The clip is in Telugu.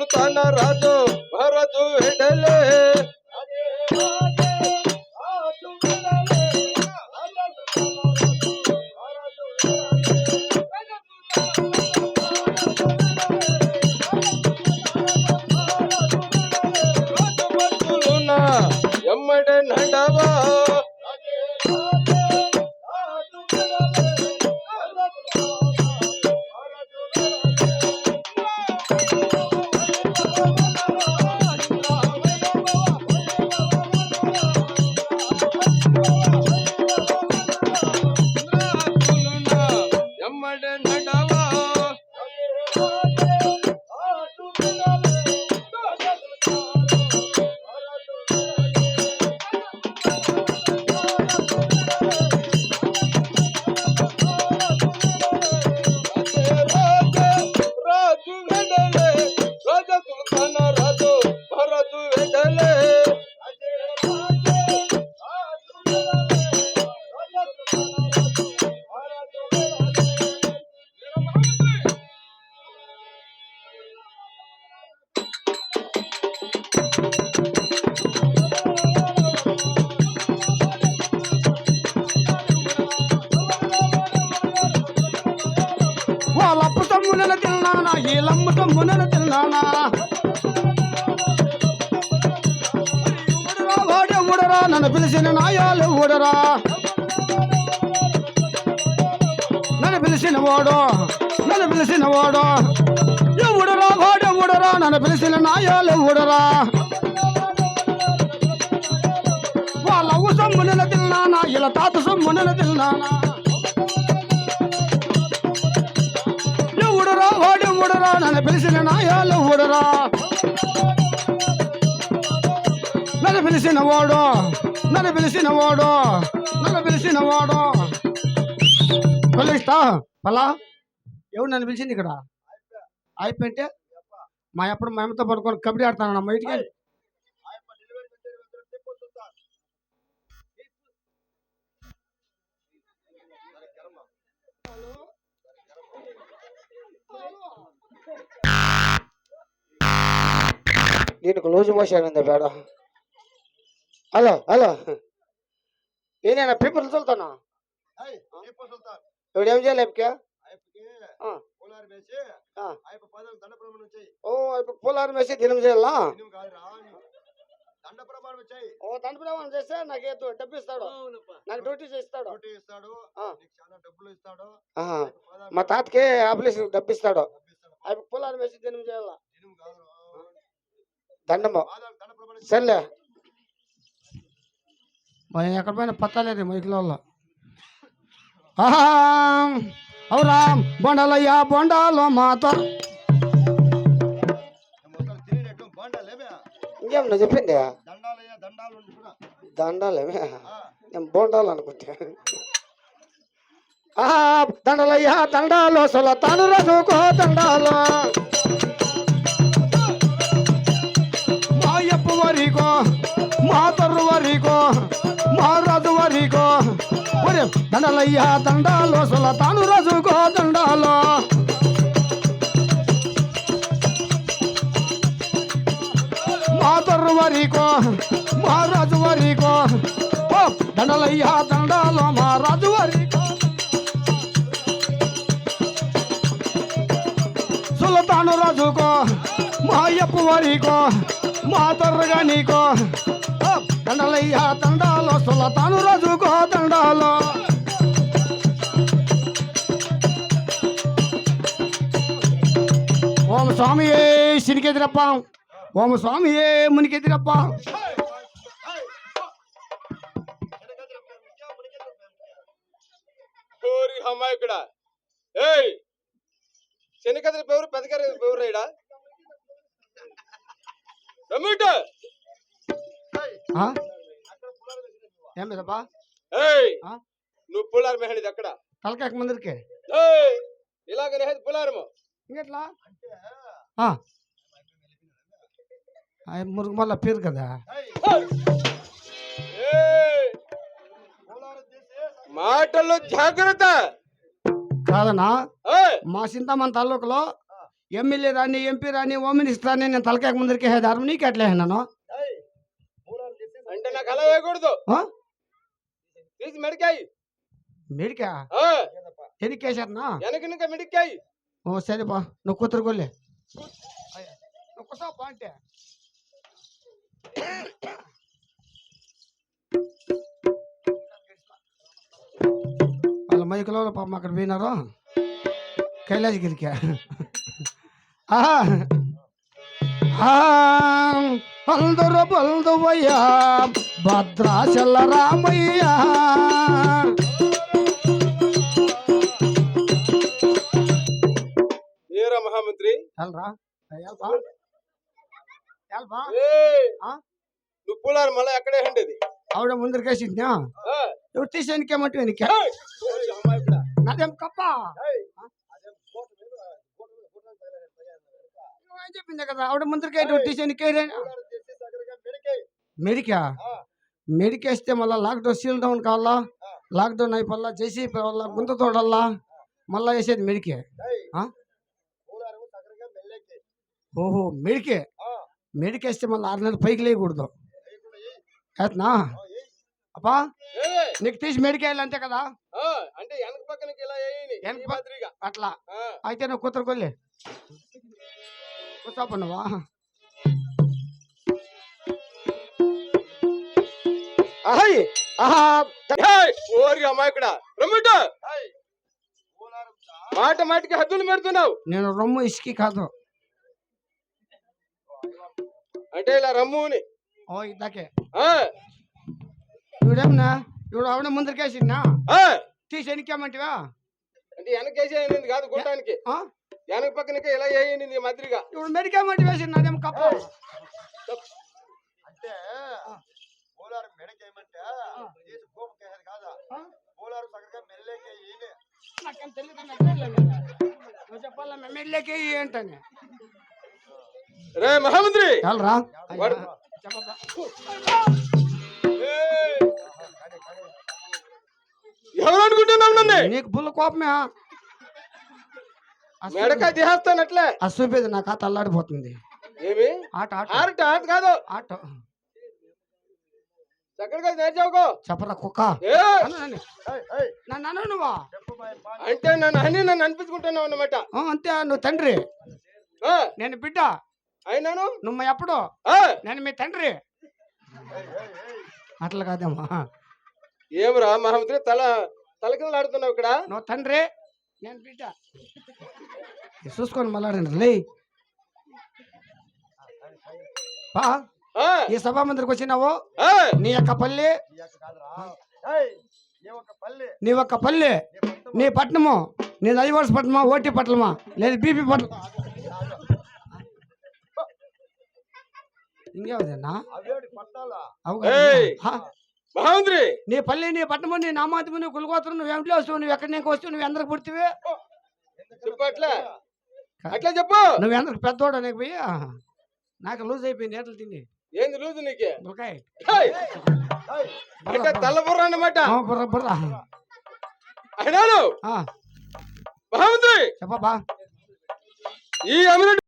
సుల్తాన రాజు భరతు వెడలే. తమ్మునెల తిన్నానా ఈలమ్మ తమ్మునెల తిన్నానా ఊడరా వాడే ఊడరా నన్ను పిలిచిన నాయాలు ఊడరా నన్ను పిలిచిన వాడు నన్ను పిలిచిన వాడు ఊడరా వాడే ఊడరా నన్ను పిలిచిన నాయాలు ఊడరా వాళ్ళ అవ్వ సొమ్మునెల తిన్నానా ఇలా తాత సొమ్మునెల తిన్నానా వాడు నన్ను పిలిచిన నాయాలు ఊడరా. నన్ను పిలిచిన వాడు నన్ను పిలిచిన వాడు నన్ను పిలిచిన వాడు. పిలుస్తా పలా ఎవరు నన్ను పిలిచింది ఇక్కడ? అయిపోయింటే మా ఎప్పుడు మా అమ్మతో పడుకొని కబడ్డీ ఆడుతానమ్మా మా దీనికి లూజు మోషన్ ఉంది బేడ. Hello hello. నేనేనా పేపర్ చదువుతానా? ఇప్పుడు ఏం చేయాలి. ఆ. ఓ ఇప్పుడు పోలారం వేసి దినం చేయాలా? దండ ప్రమాణం చేయి. ఓ దండ ప్రమాణం చేస్తే నాకు ఏదో డబ్బు ఇస్తాడు. నాకు డ్యూటీ చేస్తాడు ఇస్తాడు చాలా డబ్బులు ఇస్తాడు. మా తాతకి అప్లికేషన్ డబ్బు ఇస్తాడు. అవి పోలారం వేసి దినం చేయాలా? దండము. సర్లే. మరి ఎక్కడ పోయినా పత్తలేదు మైకులలో ఆహా అవురా బొండాలయ్యా బొండాలో మాతో. ఇంకేం నువ్వు చెప్పింది? దండాలేమే నేను బోండాలు అనుకుంటా. ఆహా దండలయ్యా దండాలు అసలు తాను రజుకో దండాలు. దండలయ్యా దండాలు అసలు తాను రజుకో దండాలు. మా తొర్రు వరికో మా రాజు వరికో. ఓ దండలయ్యా దండాలు మా రాజు వరికో. సుల్తాను రాజుకో మా అయ్యప్పు వారికో మా తొర్రగా నీకో. ఓ, దండలయ్యా దండాలో సుల్తాను రాజుకో. ఓం స్వామి సిరికెదిరప్ప ఓం స్వామి మునికెదిరప్ప ఓరి అమ్మాయి ఇక్కడ ఏయ్ శనికద్రి పేరు పెదకరి పేరు రైడా రమ్మిట ఆ? ఏం మీదప్పా ఏయ్ ఆ? నువ్వు పుల్లారు మెహడిది అక్కడ తలకాక ముందరికి ఏయ్ ఇలాగ నేహది పుల్లారము ఇంకెట్లా ఆ. ఆ, మురుగు మళ్ళా పేరు కదా? ఏయ్ మాటల్లో జాగ్రత్త. కాదనా మా చింతామణి తాలూకులో ఎమ్మెల్యే రాని ఎంపీ రాని హోమ్ మినిస్టర్ రాని నేను తలకాయ ముందరికి హేదారు నీకు ఎట్లా నన్ను? ఏయ్, మూలాలు తీసి అంటే నాకు అలా వేయకూడదు? తీసి మెడికాయి. మెడికా? ఎనికేసారనా వెనక మెడికాయి. ఓ సరే బా నువ్వు కూతురు కొల్లే నువ్వు వాళ్ళ మైకులో పాపం అక్కడ పోయినారు. కైలాసగిరికి ఆహా. ఆ, అందరూ భద్రాచల రామయ్యా. ఆ? నువ్వు పూలారు మళ్ళీ ఎక్కడే ఉండేది? ఆవిడ ముందరికేసింది? తీసేనికేమంటే వెనక. నాదేం కప్ప? అదే. నువ్వేం చెప్పింది కదా? ఆవిడ ముందరికే తీసేనికే. మెడికా. మెడికేస్తే మళ్ళీ లాక్డౌన్ సీల్ డౌన్ కావాలా? లాక్డౌన్ అయిపోవాలా? జేసీపీ వల్ల గుంత తోడల్లా? మళ్ళా వేసేది మెడికే? ఓహో మెడికే. మెడికేస్తే మళ్ళీ ఆరు నెలలు పైకి లేయకూడదు. ఆ, ఏయ్. అప్పా నీకు తీసి మెడికేయాలి అంతే కదా? అంటే వెనక పక్కనకి ఇలా వేయని ఈ వెనక అట్లా. అయితే నువ్వు కూతురు కొల్లే. కూర్చోప నువ్వా అహయ్, ఆహా, ఓరి రమ్మిట. మాట మాటికి హద్దులు పెడుతున్నావు. నేను రొమ్ము ఇసుకి కాదు. అంటే ఇలా రమ్ముని. ఓ ఇద్దాకే. ఇవిడేమన్నా? ఇవిడ ఆవిడ ముందరికేసిందా తీసి వెనకేమంటివా అంటే వెనకేసేయనింది కాదు గుట్టానికి? వెనక పక్కనకి ఇలా నీ మాదిరిగా ఇప్పుడు మెడికేమంటి వేసింది నాదేం కప్ప? అంటే మూలాలు మెడకేయమంటే కాదా. నాకేం తెలియదు ఏంటని? రే మహామంత్రి! ఎవరు అనుకుంటున్నావు నన్ను? నీకు బుల్ల కోపమే మెడకాయ తీసేస్తానట్లే అసూపేది నా ఖాతా అల్లాడిపోతుంది. ఏమి? ఆట ఆట. ఆట ఆట కాదు. ఆట. చక్కడగా నేర్చావుకో చెప్పరా కుక్క? నన్ను. నువ్వా? అంటే నన్ను అని నన్ను అనిపించుకుంటున్నావు అన్నమాట. అంతే నువ్వు తండ్రి. నేను బిడ్డ. అయినాను? నువ్వు ఎప్పుడు? ఆ, నేను మీ తండ్రి. అట్లా కాదేమా ఏమిరా మహామంత్రి తల తల కింద ఆడుతున్నావు ఇక్కడ? నువ్వు తండ్రి నేను బిడ్డ. చూసుకొని మళ్ళాడండి లే. ఈ సభా మందిరికి వచ్చినావు? నీ యొక్క పల్లి? నీ యొక్క పల్లి. నీ పట్టణం నీ పట్నము నీ ఐవర్స్ పట్నమా ఓటీ పట్నమా లేదు బీపీ పట్నం నీ పల్లి నీ పట్నము నీ నామాతము నీ కులగోత్రం నువ్వు ఏమిటి వస్తావు నువ్వు ఎక్కడి నుంచి వస్తావు నువ్వు ఎందరికి పుడితివి చెప్పు అట్లా. అట్లా చెప్పు. నువ్వు ఎందరికి పెద్దోడు అనేక పోయి? నాకు లూజ్ అయిపోయింది ఏటలు తిని. ఏంది లూజు నీకే? తెల్లబుర్ర అన్నమాట. బుర్ర బుర్ర. అయినాను. ఆ, మహామంత్రి చెప్పబ్బా. ఈ అమిరెడ్డి